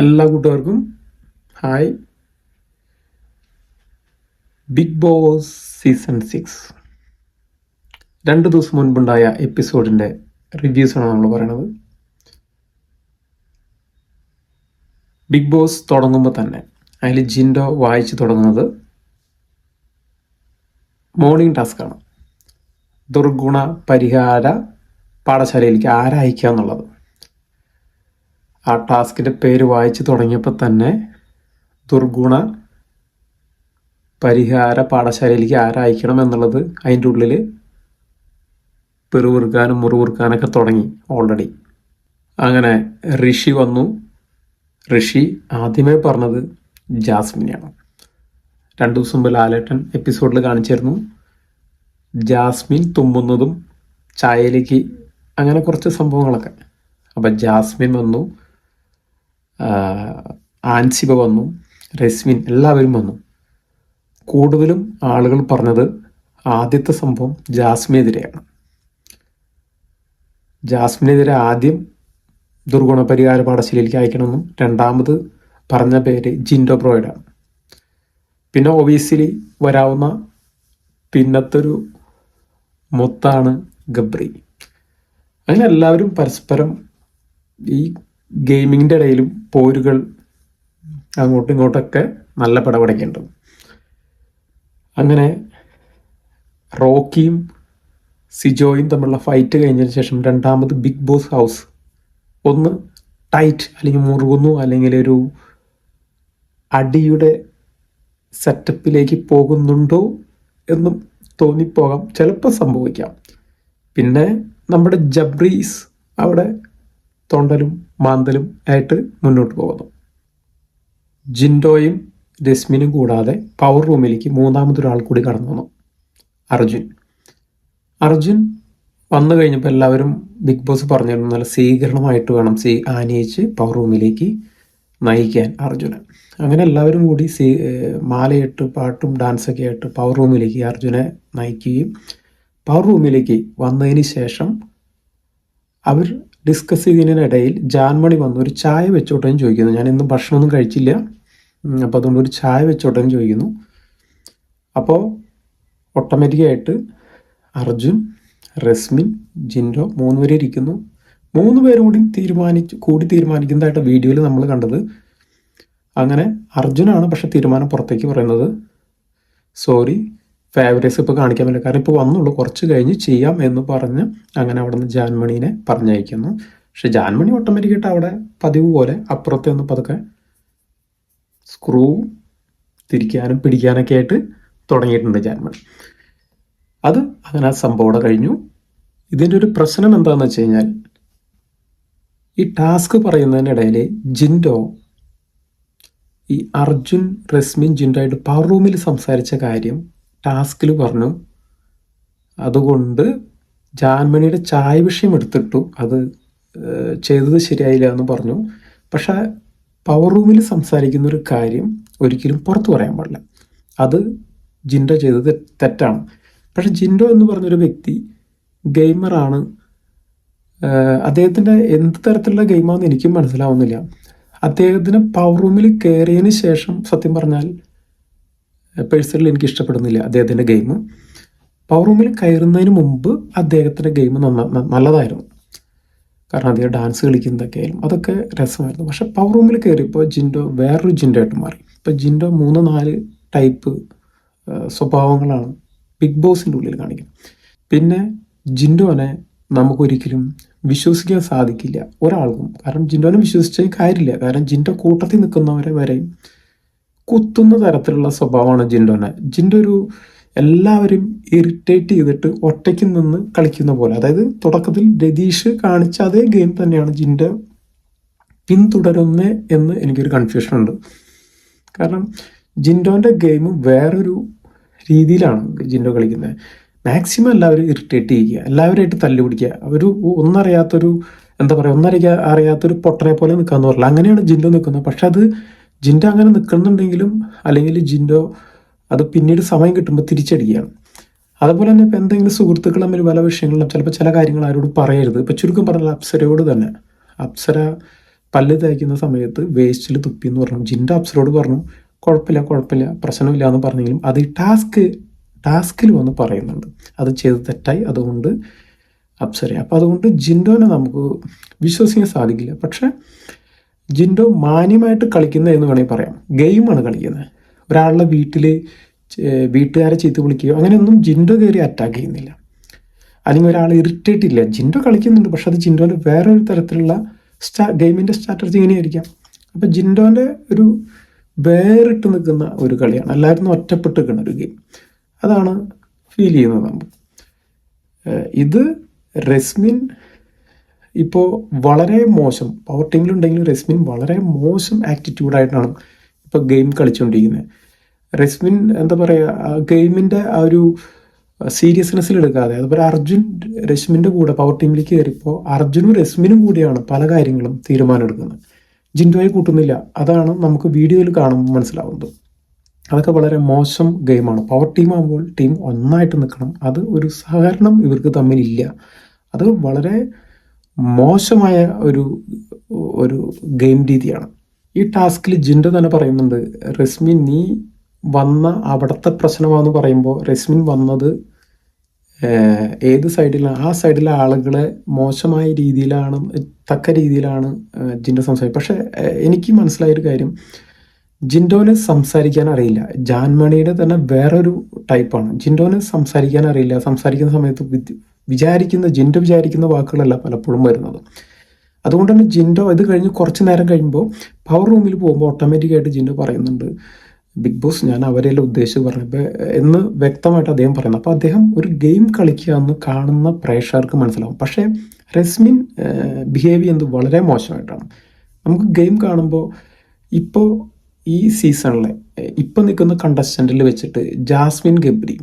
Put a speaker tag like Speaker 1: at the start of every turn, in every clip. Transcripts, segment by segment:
Speaker 1: എല്ലാ കൂട്ടുകാർക്കും hi. Bigg Boss season six രണ്ട് ദിവസം മുൻപുണ്ടായ എപ്പിസോഡിന്റെ റിവ്യൂസാണ് നമ്മൾ പറയണത്. ബിഗ് ബോസ് തുടങ്ങുമ്പോൾ തന്നെ അതിൽ ജിൻഡോ വായിച്ചു തുടങ്ങുന്നത് മോർണിംഗ് ടാസ്ക്കാണ് ദുർഗുണ പരിഹാര പാഠശാലയിലേക്ക് ആരയക്കുക എന്നുള്ളത് ആ ടാസ്കിന്റെ പേര് വായിച്ചു തുടങ്ങിയപ്പോൾ തന്നെ ദുർഗുണ പരിഹാര പാഠശാലയിലേക്ക് ആരയക്കണം എന്നുള്ളത് അതിന്റെ ഉള്ളിൽ പെറുവിറുക്കാനും മുറിവുറുക്കാനൊക്കെ തുടങ്ങി ഓൾറെഡി അങ്ങനെ ഋഷി വന്നു. ഋഷി ആദ്യമേ പറഞ്ഞത് ജാസ്മിനെയാണ്. രണ്ടു ദിവസം മുമ്പ് ലാലേട്ടൻ എപ്പിസോഡിൽ കാണിച്ചിരുന്നു. ജാസ്മിൻ തുമ്മുന്നതും ചായയിലേക്ക് അങ്ങനെ കുറച്ച് സംഭവങ്ങളൊക്കെ. അപ്പം ജാസ്മിൻ വന്നു. ആൻസിബ വന്നു രസ്മിൻ എല്ലാവരും വന്നു. കൂടുതലും ആളുകൾ പറഞ്ഞത് ആദ്യത്തെ സംഭവം ജാസ്മിനെതിരെയാണ്. ജാസ്മിനെതിരെ ആദ്യം ദുർഗുണ പരിഹാര പാഠശാലയിലേക്ക് അയക്കണമെന്നും രണ്ടാമത് പറഞ്ഞ പേര് ജിൻഡോ ബ്രോയിഡാണ്. പിന്നെ ഒബിയസ്ലി വരാവുന്ന പിന്നത്തൊരു മൊത്താണ് ഗബ്രി. അങ്ങനെ എല്ലാവരും പരസ്പരം ഈ ഗെയിമിങ്ങിന്റെ ഇടയിലും പോരുകൾ അങ്ങോട്ടും ഇങ്ങോട്ടൊക്കെ നല്ല പടപടയ്ക്കുണ്ട് അങ്ങനെ റോക്കിയും സിജോയും തമ്മിലുള്ള ഫൈറ്റ് കഴിഞ്ഞതിന് ശേഷം രണ്ടാമത് ബിഗ് ബോസ് ഹൗസ് ഒന്ന് ടൈറ്റ് അല്ലെങ്കിൽ മുറുകുന്നു അല്ലെങ്കിൽ ഒരു അടിയുടെ സെറ്റപ്പിലേക്ക് പോകുന്നുണ്ടോ എന്നും തോന്നിപ്പോകാം. ചിലപ്പോൾ സംഭവിക്കാം. പിന്നെ നമ്മുടെ ജബ്രീസ് അവിടെ തൊണ്ടലും മാന്തലും ആയിട്ട് മുന്നോട്ട് പോകുന്നു. ജിൻഡോയും രശ്മിനും കൂടാതെ പവർ റൂമിലേക്ക് മൂന്നാമതൊരാൾ കൂടി കടന്നു വന്നു. അർജുൻ. അർജുൻ വന്നു കഴിഞ്ഞപ്പോൾ എല്ലാവരും ബിഗ് ബോസ് പറഞ്ഞിരുന്നു നല്ല സ്വീകരണമായിട്ട് വേണം സ്വീ ആനയിച്ച് പവർ റൂമിലേക്ക് നയിക്കാൻ അർജുനെ. അങ്ങനെ എല്ലാവരും കൂടി സീ മാലയിട്ട് പാട്ടും ഡാൻസൊക്കെ ആയിട്ട് പവർ റൂമിലേക്ക് അർജുനെ നയിക്കുകയും പവർ റൂമിലേക്ക് വന്നതിന് ശേഷം അവർ ഡിസ്കസ് ചെയ്തതിനിടയിൽ ജാൻമണി വന്ന് ഒരു ചായ വെച്ചോട്ടേന്ന് ചോദിക്കുന്നു. ഞാൻ ഇന്ന് ഭക്ഷണമൊന്നും കഴിച്ചില്ല. അപ്പോൾ അതുകൊണ്ട് ഒരു ചായ വെച്ചോട്ടേന്ന് ചോദിക്കുന്നു. അപ്പോൾ ഓട്ടോമാറ്റിക്കായിട്ട് അർജുൻ റസ്മിൻ ജിൻഡോ മൂന്ന് പേര് ഇരിക്കുന്നു. മൂന്ന് പേരും കൂടി തീരുമാനിച്ച് കൂടി തീരുമാനിക്കുന്നതായിട്ട് വീഡിയോയിൽ നമ്മൾ കണ്ടത്. അങ്ങനെ അർജുനാണ് പക്ഷെ തീരുമാനം പുറത്തേക്ക് പറയുന്നത്. സോറി ഫേവറേറ്റ്സ് ഇപ്പോൾ കാണിക്കാൻ പറ്റില്ല. കാരണം ഇപ്പോൾ വന്നുള്ളൂ. കുറച്ച് കഴിഞ്ഞ് ചെയ്യാം എന്ന് പറഞ്ഞ് അങ്ങനെ അവിടെ നിന്ന് ജാൻമണീനെ പറഞ്ഞയക്കുന്നു. പക്ഷെ ജാൻമണി ഓട്ടോമാറ്റിക്കായിട്ട് അവിടെ പതിവ് പോലെ അപ്പുറത്തെ ഒന്ന് പതുക്കെ സ്ക്രൂ തിരിക്കാനും പിടിക്കാനൊക്കെ ആയിട്ട് തുടങ്ങിയിട്ടുണ്ട് ജാൻമണി. അത് അങ്ങനെ ആ സംഭവം കഴിഞ്ഞു. ഇതിന്റെ ഒരു പ്രശ്നം എന്താണെന്ന് വെച്ച് കഴിഞ്ഞാൽ ഈ ടാസ്ക് പറയുന്നതിനിടയിൽ ജിൻഡോ ഈ അർജുൻ റസ്മിൻ ജിൻഡോ ആയിട്ട് പവർ റൂമിൽ സംസാരിച്ച കാര്യം ടാസ്കിൽ പറഞ്ഞു. അതുകൊണ്ട് ജാൻമണിയുടെ ചായ വിഷയം എടുത്തിട്ടു. അത് ചെയ്തത് ശരിയായില്ല എന്ന് പറഞ്ഞു. പക്ഷേ പവർ റൂമിൽ സംസാരിക്കുന്ന ഒരു കാര്യം ഒരിക്കലും പുറത്തു പറയാൻ പാടില്ല. അത് ജിൻഡോ ചെയ്തത് തെറ്റാണ്. പക്ഷെ ജിൻഡോ എന്ന് പറഞ്ഞൊരു വ്യക്തി ഗെയിമറാണ്. അദ്ദേഹത്തിന്റെ എന്ത് തരത്തിലുള്ള ഗെയിമാണെന്ന് എനിക്കും മനസ്സിലാവുന്നില്ല. അദ്ദേഹത്തിന് പവർ റൂമിൽ കയറിയതിന് ശേഷം സത്യം പറഞ്ഞാൽ പേഴ്സണലി എനിക്ക് ഇഷ്ടപ്പെടുന്നില്ല അദ്ദേഹത്തിന്റെ ഗെയിം. പവർ റൂമിൽ കയറുന്നതിന് മുമ്പ് അദ്ദേഹത്തിന്റെ ഗെയിം നന്ന നല്ലതായിരുന്നു. കാരണം അദ്ദേഹം ഡാൻസ് കളിക്കുന്നതൊക്കെ ആയാലും അതൊക്കെ രസമായിരുന്നു. പക്ഷെ പവർ റൂമിൽ കയറിയപ്പോൾ ജിൻഡോ വേറൊരു ജിൻഡോ ആയിട്ട് മാറി. ഇപ്പോൾ ജിൻഡോ മൂന്ന് നാല് ടൈപ്പ് സ്വഭാവങ്ങളാണ് ബിഗ് ബോസിന്റെ ഉള്ളിൽ കാണിക്കുന്നത്. പിന്നെ ജിൻഡോനെ നമുക്കൊരിക്കലും വിശ്വസിക്കാൻ സാധിക്കില്ല ഒരാൾക്കും. കാരണം ജിൻഡോനെ വിശ്വസിച്ച കാര്യമില്ല. കാരണം ജിൻഡോ കൂട്ടത്തിൽ നിൽക്കുന്നവരെ വരെയും കുത്തുന്ന തരത്തിലുള്ള സ്വഭാവമാണ് ജിൻഡോനെ. ജിൻഡോ ഒരു എല്ലാവരും ഇറിറ്റേറ്റ് ചെയ്തിട്ട് ഒറ്റയ്ക്ക് നിന്ന് കളിക്കുന്ന പോലെ. അതായത് തുടക്കത്തിൽ രതീഷ് കാണിച്ച അതേ ഗെയിം തന്നെയാണ് ജിൻഡോ പിന്തുടരുന്നത് എന്ന് എനിക്കൊരു കൺഫ്യൂഷൻ ഉണ്ട്. കാരണം ജിൻഡോന്റെ ഗെയിം വേറൊരു രീതിയിലാണ് ജിൻഡോ കളിക്കുന്നത്. മാക്സിമം എല്ലാവരും ഇറിറ്റേറ്റ് ചെയ്യുക എല്ലാവരുമായിട്ട് തല്ലു പിടിക്കുക ഒരു ഒന്നറിയാത്തൊരു എന്താ പറയുക ഒന്നറിയാ അറിയാത്തൊരു പൊട്ടനെ പോലെ നിൽക്കാന്ന് പറയില്ല അങ്ങനെയാണ് ജിൻഡോ നിൽക്കുന്നത്. പക്ഷെ അത് ജിൻഡോ അങ്ങനെ നിൽക്കുന്നുണ്ടെങ്കിലും അല്ലെങ്കിൽ ജിൻഡോ അത് പിന്നീട് സമയം കിട്ടുമ്പോൾ തിരിച്ചടിക്കുകയാണ്. അതുപോലെ തന്നെ ഇപ്പോൾ എന്തെങ്കിലും സുഹൃത്തുക്കൾ തമ്മിൽ പല വിഷയങ്ങളിലും ചിലപ്പോൾ ചില കാര്യങ്ങൾ ആരോടും പറയരുത്. ഇപ്പം ചുരുക്കം പറഞ്ഞാൽ അപ്സരയോട് തന്നെ. അപ്സര പല്ല് തേക്കുന്ന സമയത്ത് വേസ്റ്റിൽ തുപ്പി എന്ന് പറഞ്ഞു. ജിൻഡ അപ്സരോട് പറഞ്ഞു കുഴപ്പമില്ല കുഴപ്പമില്ല പ്രശ്നമില്ല എന്ന് പറഞ്ഞെങ്കിലും അത് ഈ ടാസ്ക് ടാസ്കിൽ വന്ന് പറയുന്നുണ്ട്. അത് ചെയ്ത് തെറ്റായി അതുകൊണ്ട് അപ്സര അപ്പോൾ അതുകൊണ്ട് ജിൻഡോനെ നമുക്ക് വിശ്വസിക്കാൻ സാധിക്കില്ല. പക്ഷെ ജിൻഡോ മാന്യമായിട്ട് കളിക്കുന്നത് എന്ന് വേണമെങ്കിൽ പറയാം. ഗെയിമാണ് കളിക്കുന്നത്. ഒരാളുടെ വീട്ടിൽ വീട്ടുകാരെ ചീത്ത വിളിക്കുകയോ അങ്ങനെയൊന്നും ജിൻഡോ കയറി അറ്റാക്ക് ചെയ്യുന്നില്ല. അല്ലെങ്കിൽ ഒരാൾ ഇറിറ്റേറ്റ് ഇല്ല. ജിൻഡോ കളിക്കുന്നുണ്ട് പക്ഷെ അത് ജിൻഡോന്റെ വേറൊരു തരത്തിലുള്ള സ്റ്റാ ഗെയിമിന്റെ സ്ട്രാറ്റജി ഇങ്ങനെയായിരിക്കാം. അപ്പോൾ ജിൻഡോന്റെ ഒരു വേറിട്ട് നിൽക്കുന്ന ഒരു കളിയാണ്. എല്ലാവരും ഒറ്റപ്പെട്ട് നിൽക്കുന്ന ഒരു ഗെയിം അതാണ് ഫീൽ ചെയ്യുന്നത് ഏഹ് ഇത് റെസ്മിൻ ഇപ്പോൾ വളരെ മോശം പവർ ടീമിലുണ്ടെങ്കിലും റെസ്മിൻ വളരെ മോശം ആറ്റിറ്റ്യൂഡായിട്ടാണ് ഇപ്പോൾ ഗെയിം കളിച്ചുകൊണ്ടിരിക്കുന്നത് റെസ്മിൻ എന്താ പറയുക ഗെയിമിന്റെ ആ ഒരു സീരിയസ്നെസ്സിൽ എടുക്കാതെ അതുപോലെ അർജുൻ രശ്മിന്റെ കൂടെ പവർ ടീമിലേക്ക് കയറിയപ്പോൾ അർജുനും രശ്മിനും കൂടിയാണ് പല കാര്യങ്ങളും തീരുമാനം എടുക്കുന്നത് ജിൻഡോയെ കൂട്ടുന്നില്ല. അതാണ് നമുക്ക് വീഡിയോയിൽ കാണുമ്പോൾ മനസ്സിലാവുന്നത്. അതൊക്കെ വളരെ മോശം ഗെയിമാണ് പവർ ടീം ആകുമ്പോൾ ടീം ഒന്നായിട്ട് നിൽക്കണം. അത് ഒരു സഹകരണം ഇവർക്ക് തമ്മിലില്ല. അത് വളരെ മോശമായ ഒരു ഒരു ഗെയിം രീതിയാണ്. ഈ ടാസ്കിൽ ജിൻഡോ തന്നെ പറയുന്നുണ്ട് റസ്മിൻ നീ വന്ന അവിടുത്തെ പ്രശ്നമാണെന്ന് പറയുമ്പോൾ റസ്മിൻ വന്നത് ഏത് സൈഡിലാണ് ആ സൈഡിലെ ആളുകളെ മോശമായ രീതിയിലാണ് തക്ക രീതിയിലാണ് ജിൻഡ ജിൻഡോ പക്ഷേ എനിക്ക് മനസ്സിലായൊരു കാര്യം ജിൻഡോന് സംസാരിക്കാൻ അറിയില്ല. ജാൻമണിയുടെ തന്നെ വേറൊരു ടൈപ്പാണ്. ജിൻഡോന് സംസാരിക്കാൻ അറിയില്ല. സംസാരിക്കുന്ന സമയത്ത് വിചാരിക്കുന്ന ജിൻഡോ വിചാരിക്കുന്ന വാക്കുകളല്ല പലപ്പോഴും വരുന്നത്. അതുകൊണ്ട് തന്നെ ജിൻഡോ ഇത് കഴിഞ്ഞ് കുറച്ച് നേരം കഴിയുമ്പോൾ പവർ റൂമിൽ പോകുമ്പോൾ ഓട്ടോമാറ്റിക്കായിട്ട് ജിൻഡോ പറയുന്നുണ്ട് ബിഗ് ബോസ് ഞാൻ അവരെല്ലാം ഉദ്ദേശിച്ച് പറഞ്ഞപ്പോൾ എന്ന് വ്യക്തമായിട്ട് അദ്ദേഹം പറയുന്നത് അപ്പോൾ അദ്ദേഹം ഒരു ഗെയിം കളിക്കുക എന്ന് കാണുന്ന പ്രേക്ഷകർക്ക് മനസ്സിലാവും. പക്ഷേ റെസ്മിൻ ബിഹേവ് ചെയ്യുന്നത് വളരെ മോശമായിട്ടാണ്. നമുക്ക് ഗെയിം കാണുമ്പോൾ ഇപ്പോൾ ഈ സീസണിലെ ഇപ്പം നിൽക്കുന്ന കണ്ടസ്റ്റന്റിൽ വെച്ചിട്ട് ജാസ്മിൻ ഗബ്രി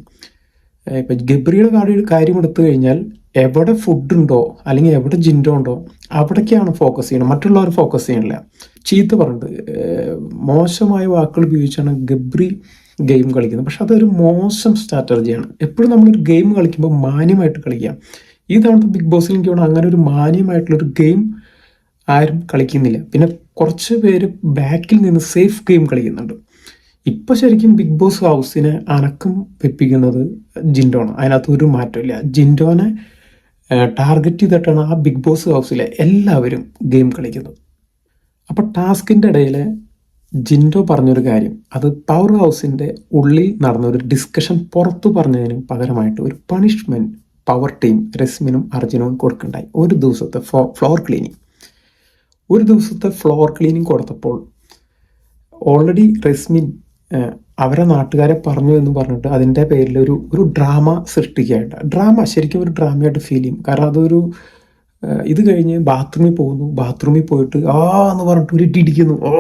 Speaker 1: ഇപ്പം ഗബ്രിയുടെ കാര്യം കാര്യം എടുത്തു കഴിഞ്ഞാൽ എവിടെ ഫുഡ് ഉണ്ടോ അല്ലെങ്കിൽ എവിടെ ജിൻഡോ ഉണ്ടോ അവിടേക്കാണ് ഫോക്കസ് ചെയ്യണം മറ്റുള്ളവർ ഫോക്കസ് ചെയ്യണില്ല. ചീത്ത പറഞ്ഞിട്ട് മോശമായ വാക്കുകൾ ഉപയോഗിച്ചാണ് ഗബ്രി ഗെയിം കളിക്കുന്നത്. പക്ഷെ അതൊരു മോശം സ്ട്രാറ്റജിയാണ് എപ്പോഴും നമ്മളൊരു ഗെയിം കളിക്കുമ്പോൾ മാന്യമായിട്ട് കളിക്കാം ഈ തവണത്തെ ബിഗ് ബോസിൽ എനിക്ക് തോന്നുന്നു അങ്ങനെ ഒരു മാന്യമായിട്ടുള്ളൊരു ഗെയിം ആരും കളിക്കുന്നില്ല. പിന്നെ കുറച്ച് പേര് ബാക്കിൽ നിന്ന് സേഫ് ഗെയിം കളിക്കുന്നുണ്ട്. ഇപ്പൊ ശരിക്കും ബിഗ് ബോസ് ഹൗസിനെ അനക്കം വെപ്പിക്കുന്നത് ജിൻഡോണ്. അതിനകത്ത് ഒരു മാറ്റമില്ല ജിൻഡോനെ ടാർഗറ്റ് ചെയ്തിട്ടാണ് ആ ബിഗ് ബോസ് ഹൗസിലെ എല്ലാവരും ഗെയിം കളിക്കുന്നത്. അപ്പൊ ടാസ്കിന്റെ ഇടയിൽ ജിൻഡോ പറഞ്ഞൊരു കാര്യം. അത് പവർ ഹൗസിന്റെ ഉള്ളിൽ നടന്നൊരു ഡിസ്കഷൻ പുറത്തു പറഞ്ഞതിന് പകരമായിട്ട് ഒരു പണിഷ്മെന്റ് പവർ ടീം രസ്മിനും അർജുനവും കൊടുക്കണ്ടായി. ഒരു ദിവസത്തെ ഫ്ലോർ ക്ലീനിങ് ഒരു ദിവസത്തെ ഫ്ലോർ ക്ലീനിങ് കൊടുത്തപ്പോൾ ഓൾറെഡി റസ്മിൻ അവരെ നാട്ടുകാരെ പറഞ്ഞു എന്ന് പറഞ്ഞിട്ട് അതിന്റെ പേരിൽ ഒരു ഒരു ഡ്രാമ സൃഷ്ടിക്കുകയായിട്ട്. ഡ്രാമ ശരിക്കും ഒരു ഡ്രാമയായിട്ട് ഫീൽ ചെയ്യും. കാരണം അതൊരു ഇത് കഴിഞ്ഞ് ബാത്റൂമിൽ പോകുന്നു. ബാത്റൂമിൽ പോയിട്ട് ആ എന്ന് പറഞ്ഞിട്ട് ഒരു ഇടിക്കുന്നു. ഓ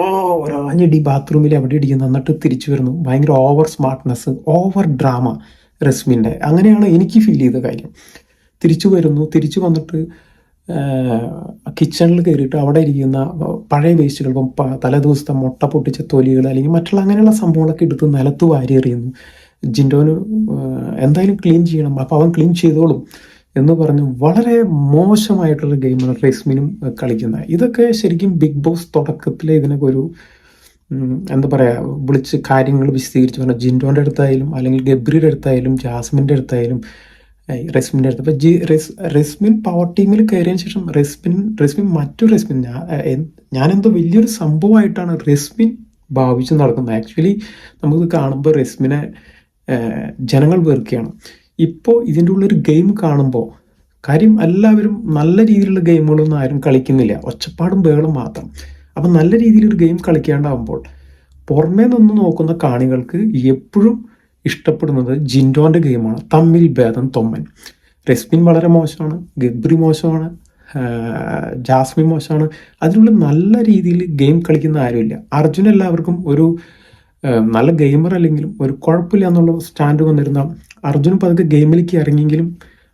Speaker 1: ഒരാഞ്ഞിടി ബാത്റൂമിൽ എവിടെ ഇടിക്കുന്നു. എന്നിട്ട് തിരിച്ചു വരുന്നു. ഭയങ്കര ഓവർ സ്മാർട്ട്നെസ് ഓവർ ഡ്രാമ റസ്മിന്റെ അങ്ങനെയാണ് എനിക്ക് ഫീൽ ചെയ്ത കാര്യം. തിരിച്ചു വരുന്നു. തിരിച്ചു വന്നിട്ട് കിച്ചണിൽ കയറിയിട്ട് അവിടെ ഇരിക്കുന്ന പഴയ വേസ്റ്റുകൾ ഇപ്പം തലേ ദിവസത്തെ മുട്ട പൊട്ടിച്ച തൊലികൾ അല്ലെങ്കിൽ മറ്റുള്ള അങ്ങനെയുള്ള സംഭവങ്ങളൊക്കെ എടുത്ത് നിലത്ത് വാരി എറിയുന്നു. ജിൻഡോന് എന്തായാലും ക്ലീൻ ചെയ്യണം അപ്പോൾ അവൻ ക്ലീൻ ചെയ്തോളും എന്ന് പറഞ്ഞ് വളരെ മോശമായിട്ടുള്ള ഗെയിമാണ് റെസ്മിനും കളിക്കുന്നത്. ഇതൊക്കെ ശരിക്കും ബിഗ് ബോസ് തുടക്കത്തിലെ ഇതിനൊക്കെ ഒരു എന്താ പറയുക വിളിച്ച് കാര്യങ്ങൾ വിശദീകരിച്ച് പറഞ്ഞാൽ ജിൻഡോന്റെ അടുത്തായാലും അല്ലെങ്കിൽ ഗബ്രിയുടെ അടുത്തായാലും ജാസ്മിന്റെ അടുത്തായാലും റെസ്മിന്റെ അടുത്ത്. അപ്പോൾ ജി റെസ് റെസ്മിൻ പവർ ടീമിൽ കയറിയതിന് ശേഷം റെസ്മിൻ റെസ്മിൻ മറ്റൊരു റെസ്മിൻ. ഞാൻ എന്തോ വലിയൊരു സംഭവമായിട്ടാണ് റെസ്മിൻ ഭാവിച്ച് നടക്കുന്നത്. ആക്ച്വലി നമുക്ക് കാണുമ്പോൾ റെസ്മിനെ ജനങ്ങൾ വെറുക്കുകയാണ്. ഇപ്പോൾ ഇതിന്റെ ഉള്ളൊരു ഗെയിം കാണുമ്പോൾ കാര്യം എല്ലാവരും നല്ല രീതിയിലുള്ള ഗെയിമുകളൊന്നും ആരും കളിക്കുന്നില്ല. ഒച്ചപ്പാടും ബേളും മാത്രം. അപ്പം നല്ല രീതിയിലൊരു ഗെയിം കളിക്കാണ്ടാവുമ്പോൾ പുറമേ നിന്ന് നോക്കുന്ന കാണികൾക്ക് എപ്പോഴും ഇഷ്ടപ്പെടുന്നത് ജിൻഡോന്റെ ഗെയിമാണ്. തമ്മിൽ ഭേദം തൊമ്മൻ. റെസ്മിൻ വളരെ മോശമാണ് ഗബ്രി മോശമാണ് ജാസ്മി ജാസ്മിൻ മോശമാണ്. അതിനുള്ള നല്ല രീതിയിൽ ഗെയിം കളിക്കുന്ന ആരുമില്ല. അർജുൻ എല്ലാവർക്കും ഒരു നല്ല ഗെയിമർ അല്ലെങ്കിലും ഒരു കുഴപ്പമില്ല എന്നുള്ള സ്റ്റാൻഡ് വന്നിരുന്ന അർജുൻ പതുക്കെ ഗെയിമിലേക്ക് ഇറങ്ങിയെങ്കിലും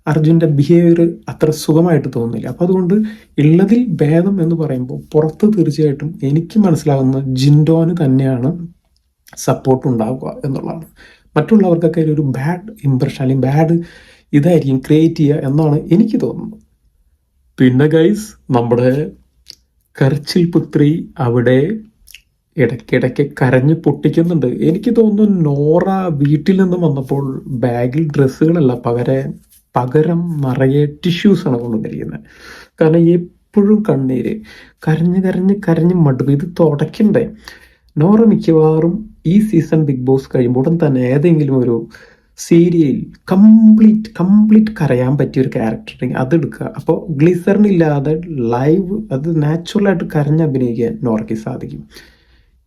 Speaker 1: അർജുന്റെ ബിഹേവിയർ അത്ര സുഖമായിട്ട് തോന്നുന്നില്ല. അപ്പോൾ അതുകൊണ്ട് ഉള്ളതിൽ ഭേദം എന്ന് പറയുമ്പോൾ പുറത്ത് തീർച്ചയായിട്ടും എനിക്ക് മനസ്സിലാകുന്ന ജിൻഡോന് തന്നെയാണ് സപ്പോർട്ട് ഉണ്ടാവുക എന്നുള്ളതാണ്. മറ്റുള്ളവർക്കൊക്കെ ഒരു ബാഡ് ഇമ്പ്രഷൻ അല്ലെങ്കിൽ ബാഡ് ഇതായിരിക്കും ക്രിയേറ്റ് ചെയ്യുക എന്നാണ് എനിക്ക് തോന്നുന്നത്. പിന്നെ ഗൈസ് നമ്മുടെ കർച്ചിൽ പുത്രി അവിടെ ഇടയ്ക്കിടയ്ക്ക് കരഞ്ഞ് പൊട്ടിക്കുന്നുണ്ട്. എനിക്ക് തോന്നുന്നു നോറ വീട്ടിൽ നിന്ന് വന്നപ്പോൾ ബാഗിൽ ഡ്രസ്സുകളല്ല പകരം പകരം നിറയെ ടിഷ്യൂസ് ആണ് കൊണ്ടുവന്നിരിക്കുന്നത് കാരണം എപ്പോഴും കണ്ണീര്. കരഞ്ഞ് കരഞ്ഞ് കരഞ്ഞ് മടുപ്പ്. ഇത് തുടയ്ക്കണ്ടേ? നോറ മിക്കവാറും ഈ സീസൺ ബിഗ് ബോസ് കഴിയുമ്പോൾ ഉടൻ തന്നെ ഏതെങ്കിലും ഒരു സീരിയൽ കംപ്ലീറ്റ് കംപ്ലീറ്റ് കരയാൻ പറ്റിയ ഒരു ക്യാരക്ടർ ഉണ്ടെങ്കിൽ അതെടുക്കുക അപ്പോൾ ഗ്ലിസറിനില്ലാതെ ലൈവ് അത് നാച്ചുറലായിട്ട് കരഞ്ഞ് അഭിനയിക്കാൻ നോറയ്ക്ക് സാധിക്കും.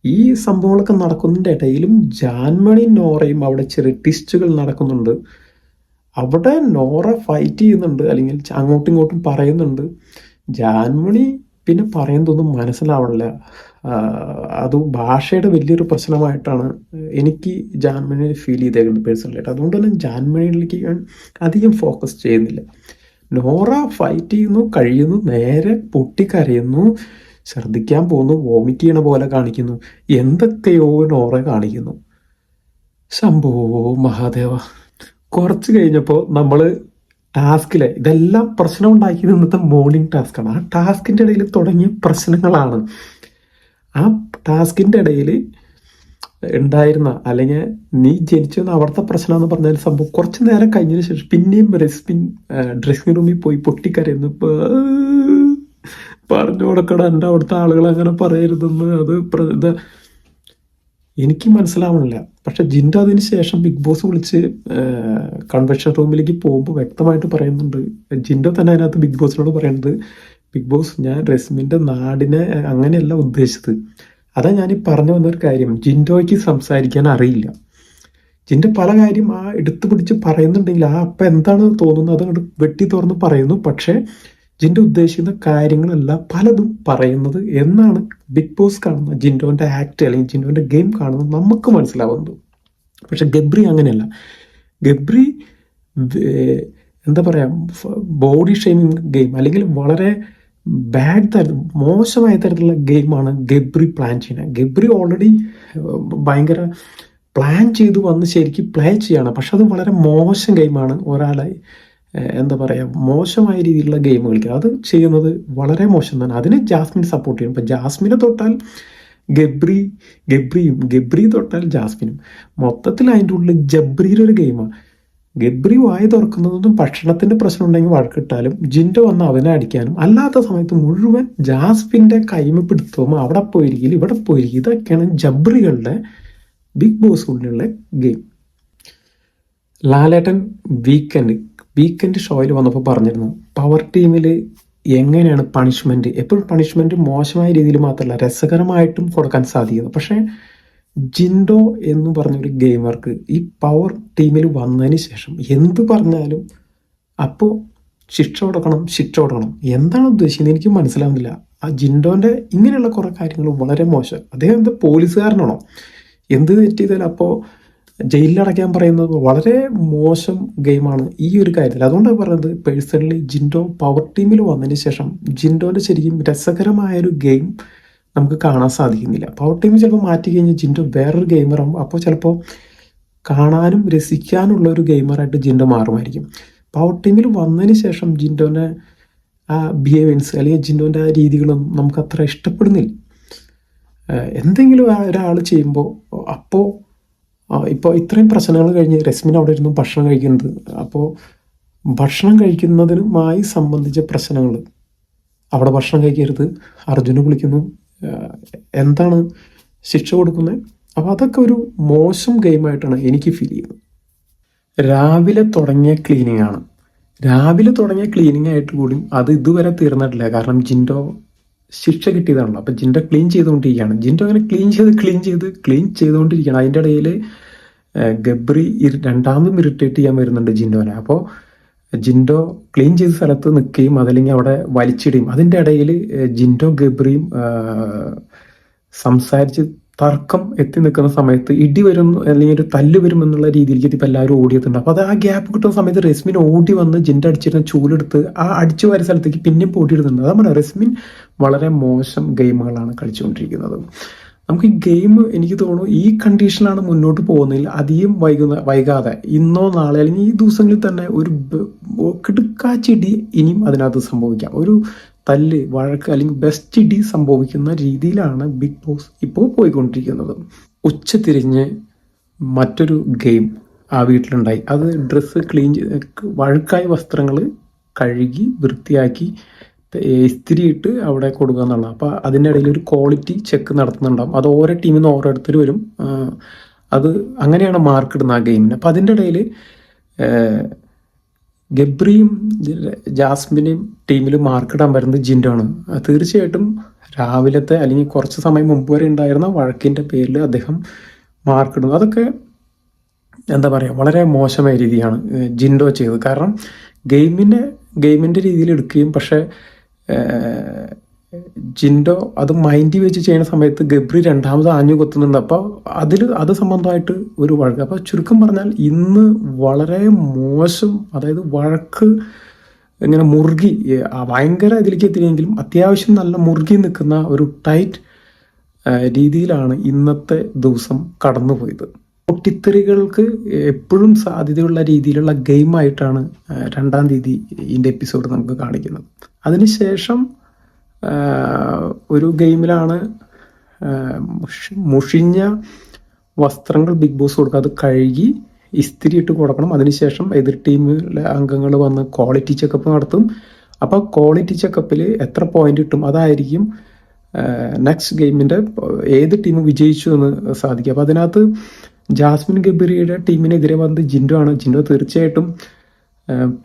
Speaker 1: ഈ സംഭവങ്ങളൊക്കെ നടക്കുന്നതിന്റെ ഇടയിലും ജാൻമണി നോറയും അവിടെ ചെറിയ ട്വിസ്റ്റുകൾ നടക്കുന്നുണ്ട്. അവിടെ നോറ ഫൈറ്റ് ചെയ്യുന്നുണ്ട് അല്ലെങ്കിൽ അങ്ങോട്ടും ഇങ്ങോട്ടും പറയുന്നുണ്ട്. ജാൻമണി പിന്നെ പറയുന്നതൊന്നും മനസ്സിലാവണില്ല. അത് ഭാഷയുടെ വലിയൊരു പ്രശ്നമായിട്ടാണ് എനിക്ക് ജാൻമണിയിൽ ഫീൽ ചെയ്തേക്കുന്നത് പേഴ്സണലായിട്ട് അതുകൊണ്ട് തന്നെ ജാൻമണിയിലേക്ക് ഞാൻ അധികം ഫോക്കസ് ചെയ്യുന്നില്ല. നോറ ഫൈറ്റ് ചെയ്യുന്നു കഴിയുന്നു നേരെ പൊട്ടിക്കരയുന്നു ഛർദ്ദിക്കാൻ പോകുന്നു വോമിറ്റ് ചെയ്യണ പോലെ കാണിക്കുന്നു. എന്തൊക്കെയോ നോറ കാണിക്കുന്നു. ശംഭോ മഹാദേവ കുറച്ച് കഴിഞ്ഞപ്പോൾ നമ്മൾ ടാസ്കിലെ ഇതെല്ലാം പ്രശ്നം ഉണ്ടാക്കിയത് ഇന്നത്തെ മോർണിംഗ് ടാസ്ക്കാണ് ആ ടാസ്കിന്റെ ഇടയിൽ തുടങ്ങിയ പ്രശ്നങ്ങളാണ്. ആ ടാസ്കിന്റെ ഇടയിൽ ഉണ്ടായിരുന്ന അല്ലെങ്കിൽ നീ ജനിച്ചു അവിടുത്തെ പ്രശ്നം എന്ന് പറഞ്ഞാൽ സംഭവം കുറച്ച് നേരം കഴിഞ്ഞതിന് ശേഷം പിന്നെയും റെസ്പിൻ ഡ്രസ്സിംഗ് റൂമിൽ പോയി പൊട്ടിക്കരയുന്നു. പറഞ്ഞു കൊടുക്കണം എന്റെ അവിടുത്തെ ആളുകൾ അങ്ങനെ പറയരുതെന്ന്. അത് എനിക്ക് മനസ്സിലാവണില്ല. പക്ഷെ ജിൻഡ അതിന് ശേഷം ബിഗ് ബോസ് വിളിച്ച് കൺവെൻഷൻ റൂമിലേക്ക് പോകുമ്പോൾ വ്യക്തമായിട്ട് പറയുന്നുണ്ട്. ജിൻഡ തന്നെ അതിനകത്ത് ബിഗ് ബോസിനോട് പറയുന്നത് ബിഗ് ബോസ് ഞാൻ രസ്മിന്റെ നാടിനെ അങ്ങനെയല്ല ഉദ്ദേശിച്ചത്. അതാ ഞാൻ ഈ പറഞ്ഞു വന്നൊരു കാര്യം. ജിൻഡോയ്ക്ക് സംസാരിക്കാൻ അറിയില്ല. ജിന്റെ പല കാര്യം ആ എടുത്തു പിടിച്ച് പറയുന്നുണ്ടെങ്കിൽ ആ അപ്പം എന്താണ് തോന്നുന്നത് അത് വെട്ടി തുറന്ന് പറയുന്നു. പക്ഷേ ജിന്റെ ഉദ്ദേശിക്കുന്ന കാര്യങ്ങളല്ല പലതും പറയുന്നത് എന്നാണ് ബിഗ് ബോസ് കാണുന്ന ജിൻഡോന്റെ ആക്ട് അല്ലെങ്കിൽ ജിൻഡോന്റെ ഗെയിം കാണുന്നത് നമുക്ക് മനസ്സിലാവുന്നത്. പക്ഷെ ഗബ്രി അങ്ങനെയല്ല. ഗബ്രി എന്താ പറയാ ബോഡി ഷെയ്മിങ് ഗെയിം അല്ലെങ്കിൽ വളരെ ബാഡ് തരം മോശമായ തരത്തിലുള്ള ഗെയിമാണ് ഗബ്രി പ്ലാൻ ചെയ്യുന്നത് ഗബ്രി ഓൾറെഡി ഭയങ്കര പ്ലാൻ ചെയ്ത് വന്ന് ശരിക്കും പ്ലേ ചെയ്യാണ്. പക്ഷെ അത് വളരെ മോശം ഗെയിമാണ് ഒരാളെ എന്താ പറയുക മോശമായ രീതിയിലുള്ള ഗെയിം കളിക്കുക അത് ചെയ്യുന്നത് വളരെ മോശം തന്നെ. അതിന് ജാസ്മിൻ സപ്പോർട്ട് ചെയ്യും. ഇപ്പം ജാസ്മിനെ തൊട്ടാൽ ഗബ്രി ഗബ്രിയും ഗബ്രി തൊട്ടാൽ ജാസ്മിനും. മൊത്തത്തിൽ അതിന്റെ ഉള്ളിൽ ജബ്രിയുടെ ഒരു ഗെയിമാണ് ഗബ്രി വായി തുറക്കുന്നതൊന്നും ഭക്ഷണത്തിന്റെ പ്രശ്നം ഉണ്ടെങ്കിൽ വഴക്കിട്ടാലും ജിൻഡോ വന്ന് അവനെ അടിക്കാനും അല്ലാത്ത സമയത്ത് മുഴുവൻ ജാസ്പിന്റെ കൈമ പിടുത്തവും അവിടെ പോയിരിക്കും ഇവിടെ പോയിരിക്കും ഇതൊക്കെയാണ് ജബ്രികളുടെ ബിഗ് ബോസ് ഉള്ളിലുള്ള ഗെയിം ലാലേട്ടൻ വീക്കെൻഡ് വീക്കെൻഡ് ഷോയിൽ വന്നപ്പോൾ പറഞ്ഞിരുന്നു പവർ ടീമിൽ എങ്ങനെയാണ് പണിഷ്മെന്റ് എപ്പോഴും പണിഷ്മെന്റ് മോശമായ രീതിയിൽ മാത്രമല്ല രസകരമായിട്ടും കൊടുക്കാൻ സാധിക്കുന്നു. പക്ഷേ ജിൻഡോ എന്ന് പറഞ്ഞൊരു ഗെയിമർക്ക് ഈ പവർ ടീമിൽ വന്നതിന് ശേഷം എന്ത് പറഞ്ഞാലും അപ്പോൾ ശിക്ഷ കൊടുക്കണം ശിക്ഷ കൊടുക്കണം. എന്താണ് ഉദ്ദേശിക്കുന്നത്? എനിക്ക് മനസ്സിലാവുന്നില്ല. ആ ജിൻഡോന്റെ ഇങ്ങനെയുള്ള കുറേ കാര്യങ്ങൾ വളരെ മോശം. അദ്ദേഹം എന്താ പോലീസുകാരനാണോ? എന്ത് തെറ്റിയതായാലും അപ്പോൾ ജയിലിലടയ്ക്കാൻ പറയുന്നത് വളരെ മോശം ഗെയിമാണ് ഈ ഒരു കാര്യത്തിൽ. അതുകൊണ്ടാണ് പറയുന്നത് പേഴ്സണലി ജിൻഡോ പവർ ടീമിൽ വന്നതിന് ശേഷം ജിൻഡോന്റെ ശരിക്കും രസകരമായൊരു ഗെയിം നമുക്ക് കാണാൻ സാധിക്കുന്നില്ല. പവർ ടീം ചിലപ്പോൾ മാറ്റി കഴിഞ്ഞാൽ ജിൻഡോ വേറൊരു ഗെയിമറാകും അപ്പോൾ ചിലപ്പോൾ കാണാനും രസിക്കാനുള്ള ഒരു ഗെയിമറായിട്ട് ജിൻഡോ മാറുമായിരിക്കും. പവർ ടീമിൽ വന്നതിന് ശേഷം ജിൻഡോന്റെ ആ ബിഹേവിയൻസ് അല്ലെങ്കിൽ ജിൻഡോന്റെ ആ രീതികളും നമുക്ക് അത്ര ഇഷ്ടപ്പെടുന്നില്ല. എന്തെങ്കിലും ഒരാൾ ചെയ്യുമ്പോൾ അപ്പോൾ ഇപ്പോൾ ഇത്രയും പ്രശ്നങ്ങൾ കഴിഞ്ഞ് രശ്മിൻ അവിടെ ഇരുന്ന് ഭക്ഷണം കഴിക്കുന്നത്. അപ്പോൾ ഭക്ഷണം കഴിക്കുന്നതിനുമായി സംബന്ധിച്ച പ്രശ്നങ്ങൾ. അവിടെ ഭക്ഷണം കഴിക്കരുത്. അർജുന വിളിക്കുന്നു. എന്താണ് ശിക്ഷ കൊടുക്കുന്നത് അപ്പോൾ അതൊക്കെ ഒരു മോശം ഗെയിമായിട്ടാണ് എനിക്ക് ഫീൽ ചെയ്യുന്നത്. രാവിലെ തുടങ്ങിയ ക്ലീനിങ് ആണ്. രാവിലെ തുടങ്ങിയ ക്ലീനിങ് ആയിട്ട് കൂടി അത് ഇതുവരെ തീർന്നിട്ടില്ല. കാരണം ജിൻഡോ ശിക്ഷ കിട്ടിയതാണല്ലോ. അപ്പം ജിൻഡോ ക്ലീൻ ചെയ്തുകൊണ്ടിരിക്കുകയാണ്. ജിൻഡോ അങ്ങനെ ക്ലീൻ ചെയ്ത് ക്ലീൻ ചെയ്ത് ക്ലീൻ ചെയ്തുകൊണ്ടിരിക്കുകയാണ്. അതിന്റെ ഇടയിൽ ഗബ്രി രണ്ടാമതും ഇറിറ്റേറ്റ് ചെയ്യാൻ വരുന്നുണ്ട് ജിൻഡോനെ. അപ്പോൾ ജിൻഡോ ക്ലീൻ ചെയ്ത സ്ഥലത്ത് നിൽക്കുകയും അതല്ലെങ്കിൽ അവിടെ വലിച്ചിടുകയും അതിന്റെ ഇടയിൽ ജിൻഡോ ഗബ്രിയും സംസാരിച്ച് തർക്കം എത്തി നിൽക്കുന്ന സമയത്ത് ഇടി വരും അല്ലെങ്കിൽ ഒരു തല്ല് വരും എന്നുള്ള രീതിയിലേക്ക് ഇപ്പം എല്ലാവരും ഓടിയെത്തുണ്ട് അപ്പോൾ അത് ആ ഗ്യാപ്പ് കിട്ടുന്ന സമയത്ത് റെസ്മിൻ ഓടി വന്ന് ജിന്റെ അടിച്ചിരുന്ന ചൂലെടുത്ത് ആ അടിച്ചു വരുന്ന സ്ഥലത്തേക്ക് പിന്നെയും ഓടിയിടുന്നുണ്ട് അതാണ് റെസ്മിൻ വളരെ മോശം ഗെയിമുകളാണ് കളിച്ചുകൊണ്ടിരിക്കുന്നത്. നമുക്ക് ഈ ഗെയിം എനിക്ക് തോന്നുന്നു ഈ കണ്ടീഷനിലാണ് മുന്നോട്ട് പോകുന്നതിൽ അധികം വൈകുന്ന വൈകാതെ. ഇന്നോ നാളെ അല്ലെങ്കിൽ ഈ ദിവസങ്ങളിൽ തന്നെ ഒരു കിടുക്കാച്ചിടി ഇനിയും അതിനകത്ത് സംഭവിക്കാം. ഒരു തല്ല് വഴക്ക് അല്ലെങ്കിൽ ബെസ്റ്റ് ഇടി സംഭവിക്കുന്ന രീതിയിലാണ് ബിഗ് ബോസ് ഇപ്പോൾ പോയിക്കൊണ്ടിരിക്കുന്നത്. ഉച്ച തിരിഞ്ഞ് മറ്റൊരു ഗെയിം ആ വീട്ടിലുണ്ടായി. അത് ഡ്രസ്സ് ക്ലീൻ വഴുക്കായ വസ്ത്രങ്ങൾ കഴുകി വൃത്തിയാക്കി ഇസ്തിരിയിട്ട് അവിടെ കൊടുക്കുക എന്നുള്ളത് അപ്പോൾ അതിന്റെ ഇടയിൽ ഒരു ക്വാളിറ്റി ചെക്ക് നടത്തുന്നുണ്ടാവും. അത് ഓരോ ടീമിൽ നിന്ന് ഓരോരുത്തർ വരും. അത് അങ്ങനെയാണ് മാർക്ക് ഇടുന്ന ആ ഗെയിമിന് അപ്പോൾ അതിന്റെ ഇടയിൽ ഗബ്രിയും ജാസ്മിനെയും ടീമിൽ മാർക്കിടാൻ വരുന്നത് ജിൻഡാണ് തീർച്ചയായിട്ടും രാവിലത്തെ അല്ലെങ്കിൽ കുറച്ച് സമയം മുമ്പ് വരെ ഉണ്ടായിരുന്ന വഴക്കിന്റെ പേരിൽ അദ്ദേഹം മാർക്കിടുന്നു അതൊക്കെ എന്താ പറയുക വളരെ മോശമായ രീതിയാണ് ജിൻഡോ ചെയ്തത്. കാരണം ഗെയിമിനെ ഗെയിമിന്റെ രീതിയിൽ എടുക്കുകയും പക്ഷേ ജിൻഡോ അത് മൈൻഡിൽ വെച്ച് ചെയ്യുന്ന സമയത്ത് ഗബ്രി രണ്ടാമത് ആഞ്ഞു കൊത്തുന്നുണ്ട് അപ്പോൾ അതിൽ അത് സംബന്ധമായിട്ട് ഒരു വഴക്ക്. അപ്പോൾ ചുരുക്കം പറഞ്ഞാൽ ഇന്ന് വളരെ മോശം അതായത് വഴക്ക് ഇങ്ങനെ മുറുകി ഭയങ്കര ഇതിലേക്ക് എത്തിയെങ്കിലും അത്യാവശ്യം നല്ല മുറുകി നിൽക്കുന്ന ഒരു ടൈറ്റ് രീതിയിലാണ് ഇന്നത്തെ ദിവസം കടന്നുപോയത്. പൊട്ടിത്തെറികൾക്ക് എപ്പോഴും സാധ്യതയുള്ള രീതിയിലുള്ള ഗെയിമായിട്ടാണ് രണ്ടാം തീയതി ഇതിന്റെ എപ്പിസോഡ് നമുക്ക് കാണിക്കുന്നത്. അതിനുശേഷം ഒരു ഗെയിമിലാണ് മുഷിഞ്ഞ വസ്ത്രങ്ങൾ ബിഗ് ബോസ് കൊടുക്കുക. അത് കഴുകി ഇസ്തിരി ഇട്ട് കൊടുക്കണം അതിനുശേഷം എതിർ ടീമിലെ അംഗങ്ങൾ വന്ന് ക്വാളിറ്റി ചെക്കപ്പ് നടത്തും. അപ്പോൾ ക്വാളിറ്റി ചെക്കപ്പിൽ എത്ര പോയിന്റ് കിട്ടും? അതായിരിക്കും നെക്സ്റ്റ് ഗെയിമിന്റെ ഏത് ടീം വിജയിച്ചു എന്ന് സാധിക്കും അപ്പോൾ അതിനകത്ത് ജാസ്മിൻ ഗബിറിയുടെ ടീമിനെതിരെ വന്നത് ജിൻഡോ ആണ്. ജിൻഡോ തീർച്ചയായിട്ടും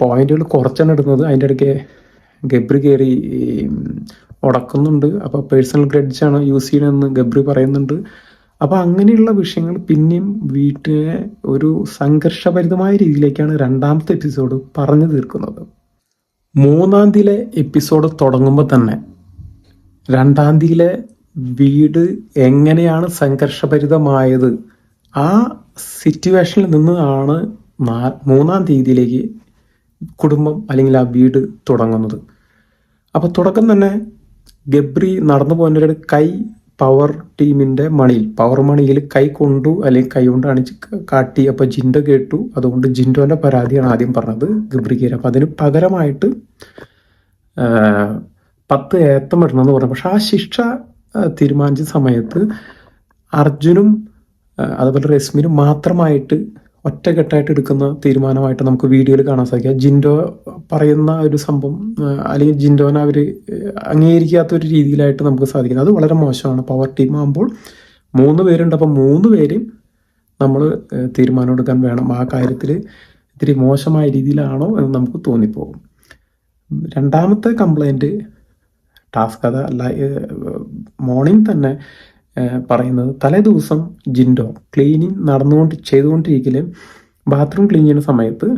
Speaker 1: പോയിന്റുകൾ കുറച്ചാണ് ഇടുന്നത്. അതിന്റെ ഇടയ്ക്ക് ഗബ്രി കയറി ഉടക്കുന്നുണ്ട്. അപ്പോൾ പേഴ്സണൽ ഗ്രഡ്ജാണ് യൂസ് ചെയ്യണമെന്ന് ഗബ്രി പറയുന്നുണ്ട്. അപ്പോൾ അങ്ങനെയുള്ള വിഷയങ്ങൾ പിന്നെയും വീട്ടിനെ ഒരു സംഘർഷഭരിതമായ രീതിയിലേക്കാണ് രണ്ടാമത്തെ എപ്പിസോഡ് പറഞ്ഞു തീർക്കുന്നത്. മൂന്നാം തീയതിയിലെ എപ്പിസോഡ് തുടങ്ങുമ്പോൾ തന്നെ രണ്ടാം തീയതിയിലെ വീട് എങ്ങനെയാണ് സംഘർഷഭരിതമായത് ആ സിറ്റുവേഷനിൽ നിന്നാണ് മൂന്നാം തീയതിയിലേക്ക് കുടുംബം അല്ലെങ്കിൽ ആ വീട് തുടങ്ങുന്നത്. അപ്പോൾ തുടക്കം തന്നെ ഗബ്രി നടന്നു പോകുന്നവരുടെ കൈ പവർ ടീമിന്റെ മണിയിൽ പവർ മണിയിൽ കൈ കൊണ്ടു അല്ലെങ്കിൽ കൈ കൊണ്ട് അണിച്ച് കാട്ടി. അപ്പോൾ ജിൻഡോ കേട്ടു. അതുകൊണ്ട് ജിൻഡോന്റെ പരാതിയാണ് ആദ്യം പറഞ്ഞത് ഗബ്രിക്ക് അപ്പം അതിന് പകരമായിട്ട് പത്ത് ഏത്തം ഇടണമെന്ന് പറഞ്ഞു. പക്ഷെ ആ ശിക്ഷ തീരുമാനിച്ച സമയത്ത് അർജുനും അതുപോലെ റെസ്മിന് മാത്രമായിട്ട് ഒറ്റക്കെട്ടായിട്ട് എടുക്കുന്ന തീരുമാനമായിട്ട് നമുക്ക് വീഡിയോയിൽ കാണാൻ സാധിക്കുക ജിൻഡോ പറയുന്ന ഒരു സംഭവം അല്ലെങ്കിൽ ജിൻഡോനെ അവർ അംഗീകരിക്കാത്ത ഒരു രീതിയിലായിട്ട് നമുക്ക് സാധിക്കുന്നത് അത് വളരെ മോശമാണ്. പവർ ടീം ആകുമ്പോൾ മൂന്ന് പേരുണ്ട്. അപ്പം മൂന്ന് പേരും നമ്മൾ തീരുമാനം എടുക്കാൻ വേണം. ആ കാര്യത്തിൽ ഇത്തിരി മോശമായ രീതിയിലാണോ എന്ന് നമുക്ക് തോന്നിപ്പോകും. രണ്ടാമത്തെ കംപ്ലൈന്റ് ടാസ്ക് അത് മോർണിംഗ് തന്നെ പറയുന്നത്. തലേ ദിവസം ജിൻഡോ ക്ലീനിങ് നടന്നുകൊണ്ട് ചെയ്തുകൊണ്ടിരിക്കൽ ബാത്റൂം ക്ലീൻ ചെയ്യുന്ന സമയത്ത്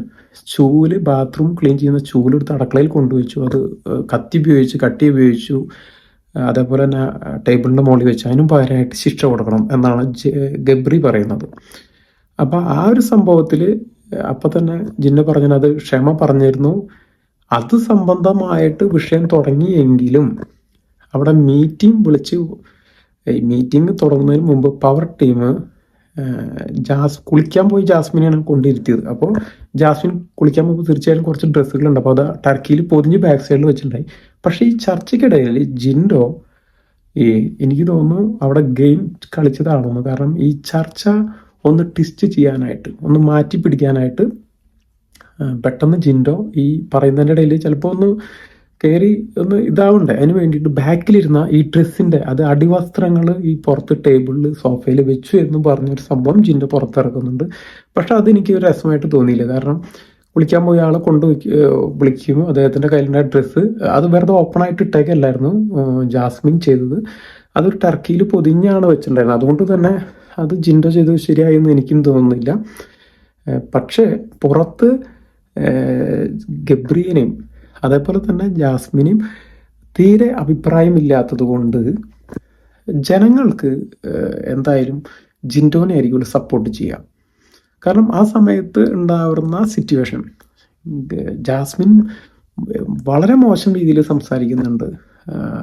Speaker 1: ചൂൽ ബാത്റൂം ക്ലീൻ ചെയ്യുന്ന ചൂലെടുത്ത് അടുക്കളയിൽ കൊണ്ടുവച്ചു. അത് കത്തി ഉപയോഗിച്ച് കട്ടി ഉപയോഗിച്ചു. അതേപോലെ തന്നെ ടേബിളിന്റെ മുകളിൽ വെച്ച് അതിനും പകരമായിട്ട് ശിക്ഷ കൊടുക്കണം എന്നാണ് ഗബ്രി പറയുന്നത്. അപ്പോൾ ആ ഒരു സംഭവത്തിൽ അപ്പം തന്നെ ജിന്ന പറഞ്ഞത് ക്ഷമ പറഞ്ഞിരുന്നു. അത് സംബന്ധമായിട്ട് വിഷയം തുടങ്ങിയെങ്കിലും അവിടെ മീറ്റിംഗ് വിളിച്ച് മീറ്റിംഗ് തുടങ്ങുന്നതിന് മുമ്പ് പവർ ടീം ജാസ് കുളിക്കാൻ പോയി ജാസ്മിനെയാണ് കൊണ്ടിരുത്തിയത്. അപ്പോൾ ജാസ്മിൻ കുളിക്കാൻ പോകുമ്പോൾ തീർച്ചയായും കുറച്ച് ഡ്രസ്സുകളുണ്ട്. അപ്പോൾ അത് ടർക്കിയിൽ പൊതിഞ്ഞ് ബാക്ക് സൈഡിൽ വെച്ചിട്ടുണ്ടായി. പക്ഷേ ഈ ചർച്ചയ്ക്കിടയിൽ ജിൻഡോ ഈ എനിക്ക് തോന്നുന്നു അവിടെ ഗെയിം കളിച്ചതാണെന്ന്. കാരണം ഈ ചർച്ച ഒന്ന് ട്വിസ്റ്റ് ചെയ്യാനായിട്ട് ഒന്ന് മാറ്റി പിടിക്കാനായിട്ട് പെട്ടെന്ന് ജിൻഡോ ഈ പറയുന്നതിന്റെ ഇടയിൽ ചിലപ്പോൾ ഒന്ന് കയറി ഒന്ന് ഇതാവണ്ടേ? അതിന് വേണ്ടിയിട്ട് ബാക്കിലിരുന്ന ഈ ഡ്രസ്സിന്റെ അത് അടിവസ്ത്രങ്ങൾ ഈ പുറത്ത് ടേബിളിൽ സോഫയിൽ വെച്ചു എന്ന് പറഞ്ഞൊരു സംഭവം ജിന്റെ പുറത്തിറക്കുന്നുണ്ട്. പക്ഷെ അതെനിക്ക് ഒരു രസമായിട്ട് തോന്നിയില്ല. കാരണം വിളിക്കാൻ പോയ ആളെ കൊണ്ട് വിളിക്കും. അദ്ദേഹത്തിന്റെ കയ്യിലുണ്ടായ ഡ്രസ്സ് അത് വെറുതെ ഓപ്പൺ ആയിട്ട് ഇട്ടേക്കല്ലായിരുന്നു ജാസ്മിൻ ചെയ്തത്. അതൊരു ടർക്കിയിൽ പൊതിഞ്ഞാണ് വെച്ചിട്ടുണ്ടായിരുന്നത്. അതുകൊണ്ട് തന്നെ അത് ജിൻഡോ ചെയ്തത് ശരിയായെന്ന് എനിക്കും തോന്നുന്നില്ല. പക്ഷേ പുറത്ത് ഗബ്രിയനെയും അതേപോലെ തന്നെ ജാസ്മിനും തീരെ അഭിപ്രായമില്ലാത്തത് കൊണ്ട് ജനങ്ങൾക്ക് എന്തായാലും ജിൻഡോനെ ആയിരിക്കും സപ്പോർട്ട് ചെയ്യാം. കാരണം ആ സമയത്ത് ഉണ്ടാവുന്ന സിറ്റുവേഷൻ ജാസ്മിൻ വളരെ മോശം രീതിയിൽ സംസാരിക്കുന്നുണ്ട്.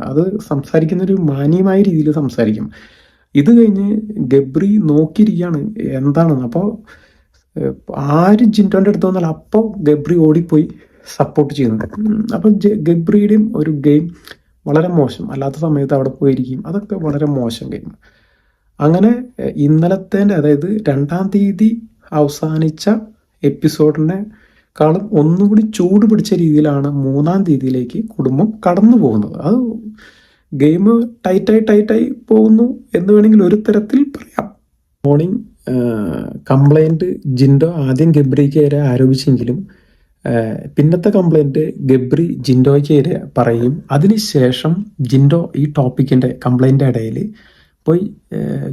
Speaker 1: അത് സംസാരിക്കുന്ന ഒരു മാന്യമായ രീതിയിൽ സംസാരിക്കും. ഇത് കഴിഞ്ഞ് ഗബ്രി നോക്കിയിരിക്കുകയാണ് എന്താണെന്ന്. അപ്പോൾ ആര് ജിൻഡോന്റെ അടുത്ത് വന്നാൽ അപ്പോൾ ഗബ്രി ഓടിപ്പോയി. സപ്പോർട്ട് ചെയ്യുന്നത്. അപ്പം ഗബ്രിയുടെയും ഒരു ഗെയിം വളരെ മോശം അല്ലാത്ത സമയത്ത് അവിടെ പോയിരിക്കും. അതൊക്കെ വളരെ മോശം ഗെയിം അങ്ങനെ ഇന്നലത്തേന്റെ അതായത് രണ്ടാം തീയതി അവസാനിച്ച എപ്പിസോഡിനെക്കാളും ഒന്നുകൂടി ചൂട് പിടിച്ച രീതിയിലാണ് മൂന്നാം തീയതിയിലേക്ക് കുടുംബം കടന്നു പോകുന്നത്. അത് ഗെയിം ടൈറ്റായി ടൈറ്റായി പോകുന്നു എന്ന് വേണമെങ്കിൽ ഒരു തരത്തിൽ പറയാം. മോർണിംഗ് കംപ്ലൈന്റ് ജിൻഡോ ആദ്യം ഗബ്രിക്കെതിരെ ആരോപിച്ചെങ്കിലും പിന്നത്തെ കംപ്ലൈന്റ് ഗബ്രി ജിൻഡോയ്ക്കെതിരെ പറയും. അതിനുശേഷം ജിൻഡോ ഈ ടോപ്പിക്കിന്റെ കംപ്ലൈന്റ് ഇടയിൽ പോയി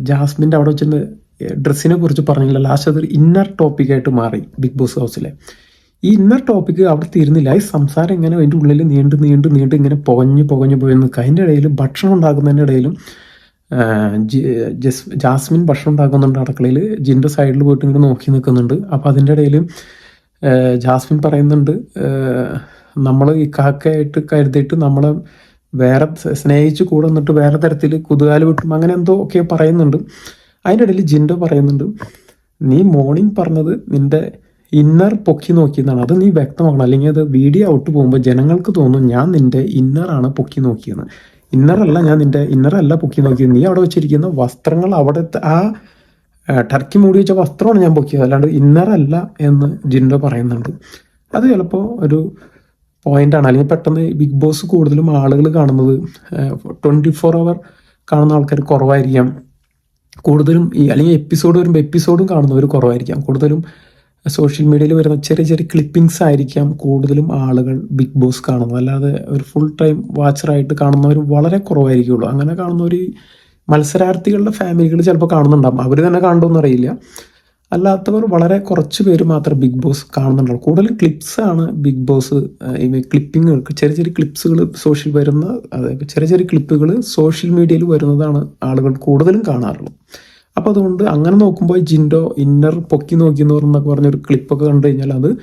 Speaker 1: ജാസ്മിന്റെ അവിടെ വെച്ചെന്ന് ഡ്രസ്സിനെ കുറിച്ച് പറഞ്ഞില്ല. ലാസ്റ്റ് അതൊരു ഇന്നർ ടോപ്പിക്കായിട്ട് മാറി ബിഗ് ബോസ് ഹൗസിലെ ഈ ഇന്നർ ടോപ്പിക്ക് അവിടെ തീരുന്നില്ല. ഈ സംസാരം ഇങ്ങനെ അതിന്റെ ഉള്ളിൽ നീണ്ട് നീണ്ട് നീണ്ട് ഇങ്ങനെ പുകഞ്ഞ് പുകഞ്ഞ് പോയി നിൽക്കുക അതിന്റെ ഇടയിൽ ഭക്ഷണം ഉണ്ടാക്കുന്നതിന്റെ ഇടയിലും ജസ് ജാസ്മിൻ ഭക്ഷണം ഉണ്ടാക്കുന്നുണ്ട് അടുക്കളയിൽ ജിന്റെ സൈഡിൽ പോയിട്ട് ഇങ്ങനെ നോക്കി നിൽക്കുന്നുണ്ട്. അപ്പോൾ അതിന്റെ ഇടയിൽ ജാസ്മിൻ പറയുന്നുണ്ട് നമ്മൾ ഈ കാക്കയായിട്ട് കരുതിയിട്ട് നമ്മളെ വേറെ സ്നേഹിച്ച് കൂടെ നിന്നിട്ട് വേറെ തരത്തിൽ കുതുകാൽ വിട്ടും അങ്ങനെ എന്തോ ഒക്കെ പറയുന്നുണ്ട്. അതിന്റെ ഇടയിൽ ജിൻഡോ പറയുന്നുണ്ട് നീ മോർണിംഗ് പറഞ്ഞത് നിന്റെ ഇന്നർ പൊക്കി നോക്കിയെന്നാണ്. അത് നീ വ്യക്തമാക്കണം. അല്ലെങ്കിൽ അത് വീഡിയോ ഔട്ട് പോകുമ്പോൾ ജനങ്ങൾക്ക് തോന്നും ഞാൻ നിന്റെ ഇന്നറാണ് പൊക്കി നോക്കിയെന്ന്. ഇന്നറല്ല ഞാൻ നിന്റെ ഇന്നറല്ല പൊക്കി നോക്കിയത്. നീ അവിടെ വെച്ചിരിക്കുന്ന വസ്ത്രങ്ങൾ അവിടെ ആ ആ, ടർക്കി മൂടി വെച്ച വസ്ത്രമാണ് ഞാൻ പൊക്കിയത് അല്ലാണ്ട് ഇന്നറല്ല എന്ന് ജിൻഡോ പറയുന്നുണ്ട്. അത് ചിലപ്പോൾ ഒരു പോയിന്റാണ് അല്ലെങ്കിൽ പെട്ടെന്ന് ബിഗ് ബോസ് കൂടുതലും ആളുകൾ കാണുന്നത് ട്വന്റി ഫോർ അവർ കാണുന്ന ആൾക്കാർ കുറവായിരിക്കാം. കൂടുതലും ഈ അല്ലെങ്കിൽ എപ്പിസോഡ് വരുമ്പോൾ എപ്പിസോഡും കാണുന്നവർ കുറവായിരിക്കാം. കൂടുതലും സോഷ്യൽ മീഡിയയിൽ വരുന്ന ചെറിയ ചെറിയ ക്ലിപ്പിങ്സ് ആയിരിക്കാം കൂടുതലും ആളുകൾ ബിഗ് ബോസ് കാണുന്നത്. അല്ലാതെ ഒരു ഫുൾ ടൈം വാച്ചറായിട്ട് കാണുന്നവർ വളരെ കുറവായിരിക്കുള്ളൂ. അങ്ങനെ കാണുന്നവർ മത്സരാർത്ഥികളുടെ ഫാമിലികൾ ചിലപ്പോൾ കാണുന്നുണ്ടാവും. അവർ തന്നെ കാണുമെന്ന് അറിയില്ല. അല്ലാത്തവർ വളരെ കുറച്ച് പേര് മാത്രം ബിഗ് ബോസ് കാണുന്നുണ്ടാവും. കൂടുതൽ ക്ലിപ്സ് ആണ് ബിഗ് ബോസ് ക്ലിപ്പിങ്ങുകൾ ചെറിയ ചെറിയ ക്ലിപ്സുകൾ സോഷ്യൽ വരുന്ന അതായത് ചെറിയ ചെറിയ ക്ലിപ്പുകൾ സോഷ്യൽ മീഡിയയിൽ വരുന്നതാണ് ആളുകൾ കൂടുതലും കാണാറുള്ളത്. അപ്പോൾ അതുകൊണ്ട് അങ്ങനെ നോക്കുമ്പോൾ ജിൻഡോ ഇന്നർ പൊക്കി നോക്കി എന്ന് പറഞ്ഞൊക്കെ പറഞ്ഞൊരു ക്ലിപ്പൊക്കെ കണ്ടു കഴിഞ്ഞാൽ അത്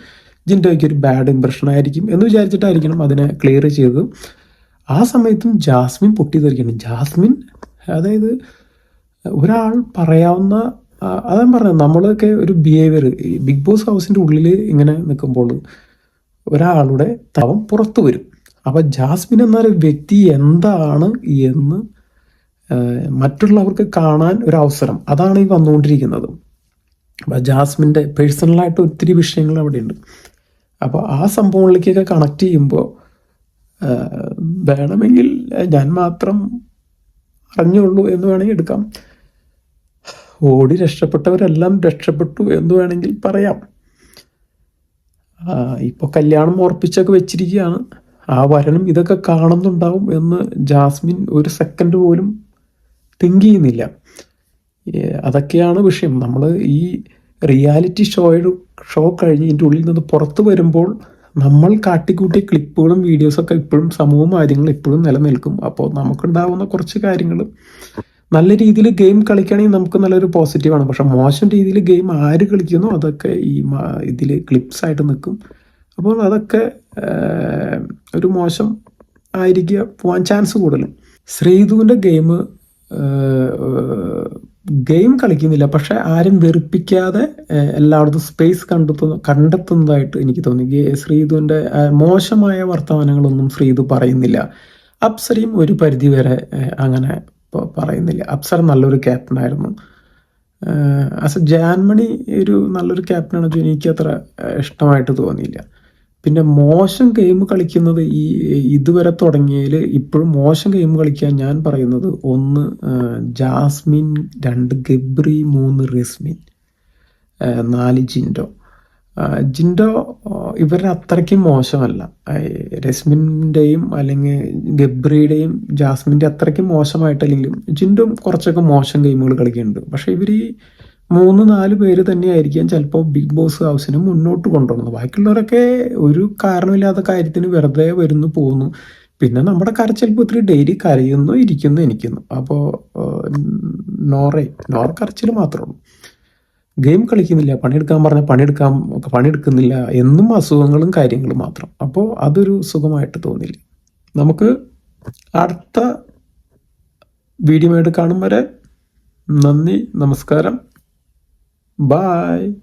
Speaker 1: ജിൻഡോയ്ക്ക് ഒരു ബാഡ് ഇമ്പ്രഷൻ ആയിരിക്കും എന്ന് വിചാരിച്ചിട്ടായിരിക്കണം അതിനെ ക്ലിയർ ചെയ്തത്. ആ സമയത്തും ജാസ്മിൻ പൊട്ടിത്തെറിക്കണം ജാസ്മിൻ അതായത് ഒരാൾ പറയാവുന്ന അതാണ് അതാ പറഞ്ഞത് നമ്മളൊക്കെ ഒരു ബിഹേവിയർ ഈ ബിഗ് ബോസ് ഹൗസിന്റെ ഉള്ളിൽ ഇങ്ങനെ നിൽക്കുമ്പോൾ ഒരാളുടെ തവം പുറത്തു വരും. അപ്പം ജാസ്മിൻ എന്നൊരു വ്യക്തി എന്താണ് എന്ന് മറ്റുള്ളവർക്ക് കാണാൻ ഒരു അവസരം. അതാണ് ഈ വന്നുകൊണ്ടിരിക്കുന്നത്. അപ്പം ജാസ്മിന്റെ പേഴ്സണലായിട്ട് ഒത്തിരി വിഷയങ്ങൾ അവിടെയുണ്ട്. അപ്പോൾ ആ സംഭവങ്ങളിലേക്കൊക്കെ കണക്ട് ചെയ്യുമ്പോൾ വേണമെങ്കിൽ ഞാൻ മാത്രം അറിഞ്ഞുള്ളൂ എന്ന് വേണമെങ്കിൽ എടുക്കാം. ഓടി രക്ഷപ്പെട്ടവരെല്ലാം രക്ഷപ്പെട്ടു എന്ന് വേണമെങ്കിൽ പറയാം. ഇപ്പോൾ കല്യാണം ഉറപ്പിച്ചൊക്കെ വെച്ചിരിക്കുകയാണ്. ആ വരനും ഇതൊക്കെ കാണുന്നുണ്ടാവും എന്ന് ജാസ്മിൻ ഒരു സെക്കൻഡ് പോലും തിങ്ക് ചെയ്യുന്നില്ല. അതൊക്കെയാണ് വിഷയം. നമ്മൾ ഈ റിയാലിറ്റി ഷോയുടെ ഷോ കഴിഞ്ഞ് ഇതിന്റെ ഉള്ളിൽ നിന്ന് പുറത്ത് വരുമ്പോൾ നമ്മൾ കാട്ടിക്കൂട്ടിയ ക്ലിപ്പുകളും വീഡിയോസൊക്കെ ഇപ്പോഴും സമൂഹ മാധ്യമങ്ങൾ ഇപ്പോഴും നിലനിൽക്കും. അപ്പോൾ നമുക്കുണ്ടാവുന്ന കുറച്ച് കാര്യങ്ങൾ നല്ല രീതിയിൽ ഗെയിം കളിക്കുകയാണെങ്കിൽ നമുക്ക് നല്ലൊരു പോസിറ്റീവാണ് പക്ഷെ മോശം രീതിയിൽ ഗെയിം ആര് കളിക്കുന്നു അതൊക്കെ ഈ ഇതിൽ ക്ലിപ്സ് ആയിട്ട് നിൽക്കും. അപ്പോൾ അതൊക്കെ ഒരു മോശം ആയിരിക്കുക പോകാൻ ചാൻസ് കൂടുതലും. ശ്രീധുവിന്റെ ഗെയിം ഗെയിം കളിക്കുന്നില്ല. പക്ഷെ ആരും വെറുപ്പിക്കാതെ എല്ലായിടത്തും സ്പേസ് കണ്ടെത്തുന്ന കണ്ടെത്തുന്നതായിട്ട് എനിക്ക് തോന്നി. ശ്രീധുവിന്റെ മോശമായ വർത്തമാനങ്ങളൊന്നും ശ്രീധു പറയുന്നില്ല. അപ്സരയും ഒരു പരിധി വരെ അങ്ങനെ പറയുന്നില്ല. അപ്സര നല്ലൊരു ക്യാപ്റ്റനായിരുന്നു ആസ് എ ജാൻമണി ഒരു നല്ലൊരു ക്യാപ്റ്റനാണ് എനിക്ക് അത്ര ഇഷ്ടമായിട്ട് തോന്നിയില്ല. പിന്നെ മോശം ഗെയിം കളിക്കുന്നത് ഈ ഇതുവരെ തുടങ്ങിയതിൽ ഇപ്പോഴും മോശം ഗെയിം കളിക്കാൻ ഞാൻ പറയുന്നത് ഒന്ന് ജാസ്മിൻ രണ്ട് ഗബ്രി മൂന്ന് റിസ്മിൻ നാല് ജിൻഡോ. ജിൻഡോ ഇവരുടെ അത്രയ്ക്കും മോശമല്ല. രസ്മിന്റെയും അല്ലെങ്കിൽ ഗബ്രിയുടെയും ജാസ്മിന്റെ അത്രയ്ക്കും മോശമായിട്ടല്ലെങ്കിലും ജിൻഡോ കുറച്ചൊക്കെ മോശം ഗെയിമുകൾ കളിക്കുന്നുണ്ട്. പക്ഷേ ഇവർ ഈ മൂന്ന് നാല് പേര് തന്നെയായിരിക്കാം ചിലപ്പോൾ ബിഗ് ബോസ് ഹൗസിന് മുന്നോട്ട് കൊണ്ടുവന്നത് ബാക്കിയുള്ളവരൊക്കെ ഒരു കാരണമില്ലാത്ത കാര്യത്തിന് വെറുതെ വരുന്നു പോകുന്നു. പിന്നെ നമ്മുടെ കരച്ചിൽ ഒത്തിരി ഡെയിലി കരയുന്നു ഇരിക്കുന്നു എനിക്കുന്നു. അപ്പോൾ നോറേ നോറ കരച്ചിൽ മാത്രമേ ഉള്ളൂ. ഗെയിം കളിക്കുന്നില്ല പണിയെടുക്കാൻ പറഞ്ഞാൽ പണിയെടുക്കാൻ പണിയെടുക്കുന്നില്ല എന്നും അസുഖങ്ങളും കാര്യങ്ങളും മാത്രം. അപ്പോൾ അതൊരു സുഖമായിട്ട് തോന്നില്ല. നമുക്ക് അടുത്ത വീഡിയോ ആയിട്ട് കാണും വരെ നന്ദി നമസ്കാരം. bye.